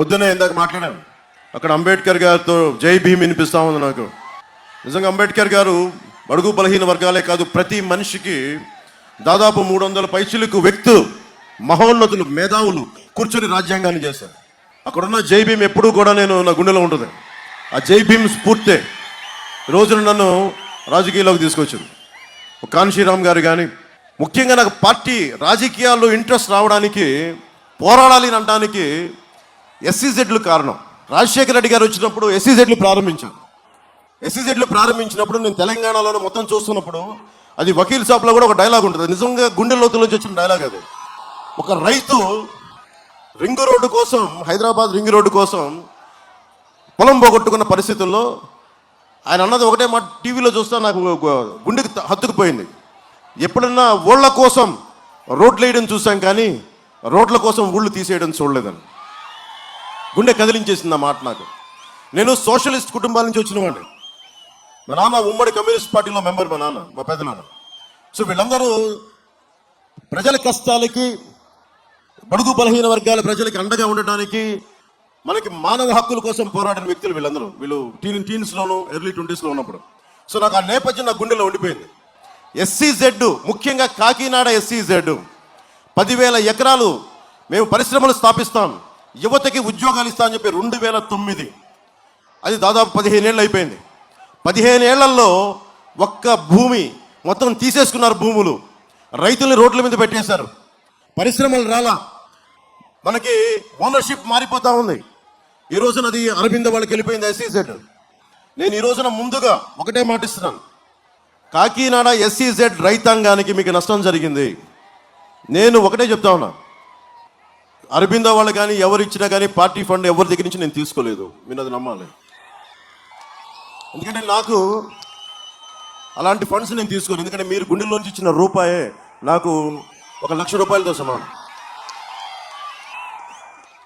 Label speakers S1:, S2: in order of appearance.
S1: పొద్దునే ఇందాక మాట్లాడాను. అక్కడ అంబేద్కర్ గారితో జై భీమ్ వినిపిస్తా ఉంది నాకు. నిజంగా అంబేద్కర్ గారు బడుగు బలహీన వర్గాలే కాదు ప్రతి మనిషికి దాదాపు మూడు వందల పైచిలకు వ్యక్తులు మహోన్నతులు మేధావులు కూర్చొని రాజ్యాంగాన్ని చేశారు. అక్కడున్న జై భీమ్ ఎప్పుడూ కూడా నేను నా గుండెలో ఉంటుంది. ఆ జై భీమ్ స్ఫూర్తే రోజున నన్ను రాజకీయాల్లోకి తీసుకొచ్చింది. కాన్షీరామ్ గారు కానీ ముఖ్యంగా నాకు పార్టీ రాజకీయాల్లో ఇంట్రెస్ట్ రావడానికి పోరాడాలి అనడానికి ఎస్సీజెడ్లు కారణం. రాజశేఖర రెడ్డి గారు వచ్చినప్పుడు ఎస్సీజెడ్లు ప్రారంభించాను ఎస్సీజెడ్లు ప్రారంభించినప్పుడు నేను తెలంగాణలోనే మొత్తం చూస్తున్నప్పుడు అది వకీల్ షాప్లో కూడా ఒక డైలాగ్ ఉంటుంది. నిజంగా గుండె లోతులోంచి వచ్చిన డైలాగ్ అది. ఒక రైతు రింగ్ రోడ్డు కోసం హైదరాబాద్ రింగ్ రోడ్డు కోసం పొలం పోగొట్టుకున్న పరిస్థితుల్లో ఆయన అన్నది ఒకటే మా టీవీలో చూస్తా నాకు గుండెకి హత్తుకుపోయింది. ఎప్పుడన్నా ఊళ్ళ కోసం రోడ్లు వేయడం చూసాం కానీ రోడ్ల కోసం ఊళ్ళు తీసేయడం చూడలేదని. గుండె కదిలించేసింది ఆ మాట నాకు. నేను సోషలిస్ట్ కుటుంబాల నుంచి వచ్చిన వాడిని. మా నాన్న ఉమ్మడి కమ్యూనిస్ట్ పార్టీలో మెంబర్ మా నాన్న మా పెద్ద నాన్న సో వీళ్ళందరూ ప్రజల కష్టాలకి బడుగు బలహీన వర్గాల ప్రజలకి అండగా ఉండటానికి మనకి మానవ హక్కుల కోసం పోరాడిన వ్యక్తులు వీళ్ళందరూ. వీళ్ళు టీన్ టీన్స్లోను ఎర్లీ ట్వంటీస్లో ఉన్నప్పుడు. సో నాకు ఆ నేపథ్యం నా గుండెలో ఉండిపోయింది. ఎస్సీజెడ్ ముఖ్యంగా కాకినాడ ఎస్సీజెడ్ పదివేల ఎకరాలు మేము పరిశ్రమలు స్థాపిస్తాం. యువతకి ఉద్యోగాలు ఇస్తా అని చెప్పి రెండు వేల తొమ్మిది. అది దాదాపు పదిహేను ఏళ్ళు అయిపోయింది. పదిహేను ఏళ్ళలో ఒక్క భూమి మొత్తం తీసేసుకున్నారు భూములు. రైతుల్ని రోడ్ల మీద పెట్టేశారు. పరిశ్రమలు రాలా. మనకి ఓనర్షిప్ మారిపోతూ ఉంది. ఈ రోజున అది అరవింద వాళ్ళకి వెళ్ళిపోయింది ఎస్సీజెడ్ నేను ఈ రోజున ముందుగా ఒకటే మాటిస్తున్నాను కాకినాడ ఎస్సీజెడ్ రైతాంగానికి మీకు నష్టం జరిగింది. నేను ఒకటే చెప్తా ఉన్నా. అరబింద వాళ్ళు కానీ ఎవరు ఇచ్చినా కానీ పార్టీ ఫండ్ ఎవరి దగ్గర నుంచి నేను తీసుకోలేదు. మీరు అది నమ్మాలి. ఎందుకంటే నాకు అలాంటి ఫండ్స్ నేను తీసుకోను ఎందుకంటే మీరు గుండెల్లోంచి ఇచ్చిన రూపాయే నాకు ఒక లక్ష రూపాయలతో సమానం.